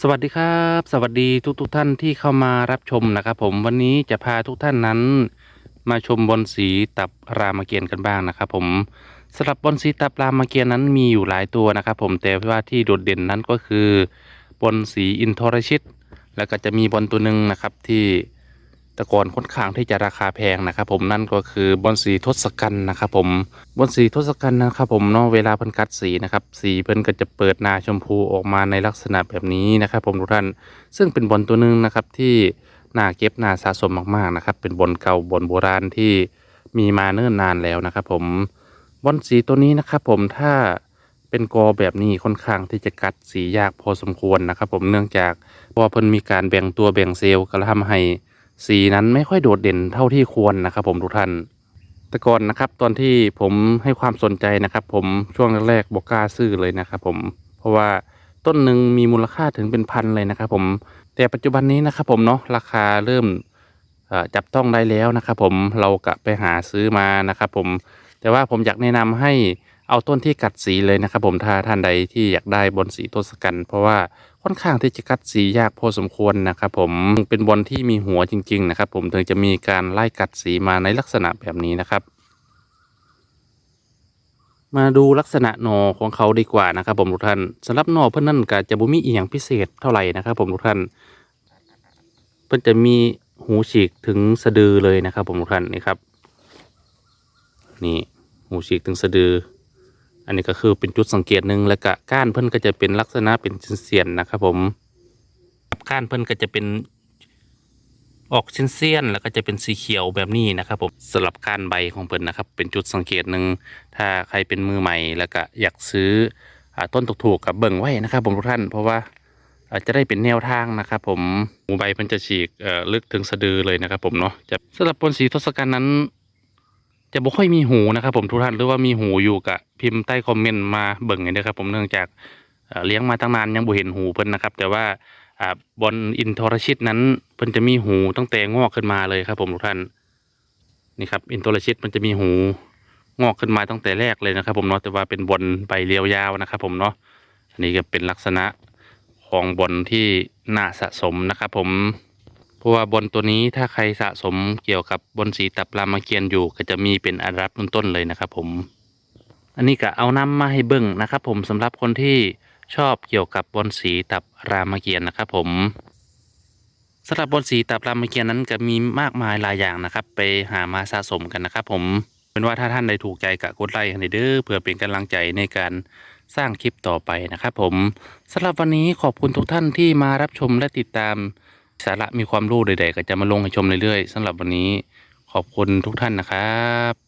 สวัสดีครับ สวัสดีทุกทุกๆท่านที่เข้ามารับชมนะครับผมวันนี้จะพาทุกท่านนั้น มาชมบอลสีตับรามเกียรติ์กันบ้างนะครับผมสำหรับบอลสีตับรามเกียรติ์นั้นมีอยู่หลายตัวนะครับผมแต่ว่าที่โดดเด่นนั้นก็คือบอลสีอินทรชิต แล้วก็จะมีบอลตัวหนึ่งนะครับที่ ตะกอนค่อนข้างที่จะราคาแพงนะครับผมนั่นก็คือบอลสีทศกัณฐ์นะครับผมบอลสีทศกัณฐ์นะครับผมเนาะเวลาเพิ่นกัดสีนะครับสีเพิ่นก็จะเปิดหน้าชมพูออกมาในลักษณะแบบนี้นะครับผมทุกท่านซึ่งเป็นบอลตัวหนึ่งนะครับที่น่าเก็บน่าสะสมมากๆนะครับเป็นบอลเก่าบอลโบราณที่มีมาเนิ่นนานแล้วนะครับผมบอลสีตัวนี้นะครับผมถ้าเป็นกอแบบนี้ค่อนข้างที่จะกัดสียากพอสมควรนะครับผมเนื่องจากเพราะว่าเพิ่นมีการแบ่งตัวแบ่งเซลล์ก็ทำให้ สีนั้นไม่ค่อยโดดเด่นเท่าที่ควรนะครับ ผมทุกท่าน แต่ก่อนนะครับ ตอนที่ผมให้ความสนใจนะครับ ผมช่วงแรกๆบอกกล้าซื้อเลยนะครับ ผมเพราะว่าต้นหนึ่งมีมูลค่าถึงเป็นพันเลยนะครับ ผมแต่ปัจจุบันนี้นะครับ ผมเนาะราคาเริ่มจับต้องได้แล้วนะครับ ผมเรากะไปหาซื้อมานะครับ ผมแต่ว่าผมอยากแนะนำให้ เอาต้นที่กัดสีเลยนะครับผมถ้าท่านใดที่อยากได้บอลสีทศกัณฐ์เพราะว่าค่อนข้างที่จะกัดสียากพอสมควรนะครับผมเป็นบอลที่มีหัวจริง ๆ นะครับ ผมถึงจะมีการไล่กัดสีมาในลักษณะแบบนี้นะครับ มาดูลักษณะหนอของเขาดีกว่านะครับผมทุกท่านสำหรับหนอเพื่อนนั่นก็จะบ่มีอีหยังพิเศษเท่าไหร่นะครับผมทุกท่านเพื่อนจะมีหูฉีกถึงสะดือเลยนะครับผมทุกท่านนี่ครับ นี่หูฉีกถึงสะดือ อันนี้ก็คือเป็นจุดสังเกตหนึ่งแล้วก็ก้านเพื่นก็จะเป็นลักษณะเป็นเสียนๆนะครับผมก้านเพื่นก็จะเป็นออกเส้นๆแล้วก็จะเป็นสีเขียวแบบนี้นะครับผมสำหรับก้ารใบของเพิ่นนะครับ เป็นจุดสังเกตหนึ่งถ้าใครเป็นมือใหม่แล้วก็อยากซื้ออต้นถูกๆกับเบิ่งไว้นะครับ ผมทุกท่านเพราะว่าอาจจะได้เป็นแนวทางนะครับ ผมหูใบมันจะฉีกลึกถึงสะดือเลยนะครับ ผมเนาะจะสำหรับบนสีทศกัณฐ์นั้น จะบ่ค่อยมีหูนะครับ ผมทุกท่านหรือว่ามีหูอยู่กับพิมพ์ใต้คอมเมนต์มาเบิ่งกันนะครับผมเนื่องจากเลี้ยงมาตั้งนานยังบ่เห็นหูเพิ่นนะครับ แต่ว่าบอลอินทรชิตนั้นเพิ่นจะมีหูตั้งแต่งอกขึ้นมาเลยครับ ผมทุกท่านนี่ครับอินทรชิตมันจะมีหูงอกขึ้นมาตั้งแต่แรกเลยนะครับ ผมเนาะแต่ว่าเป็นบอลใบเรียวยาวนะครับ ผมเนาะอันนี้ก็เป็นลักษณะของบอลที่น่าสะสมนะครับ ผม ราะว่าบอลตัวนี้ถ้าใครสะสมเกี่ยวกับบอลสีตับรามเกียรติ์อยู่ ก็จะมีเป็นอันดับต้นๆเลยนะครับ ผม อันนี้ก็เอาน้ำมาให้เบิ่งนะครับ ผมสำหรับคนที่ชอบเกี่ยวกับบอลสีตับรามเกียรติ์นะครับ ผมสำหรับบอลสีตับรามเกียรติ์นั้นก็มีมากมายหลายอย่างนะครับ ไปหามาสะสมกันนะครับ ผมเป็นว่าถ้าท่านใดถูกใจก็กดไลค์ให้เด้อเพื่อเป็นกำลังใจในการสร้างคลิปต่อไปนะครับ ผมสำหรับวันนี้ขอบคุณทุกท่านที่มารับชมและติดตาม สาระมีความรู้ใดๆ ก็จะมาลงให้ชมเรื่อยๆสำหรับวันนี้ขอบคุณทุกท่านนะครับ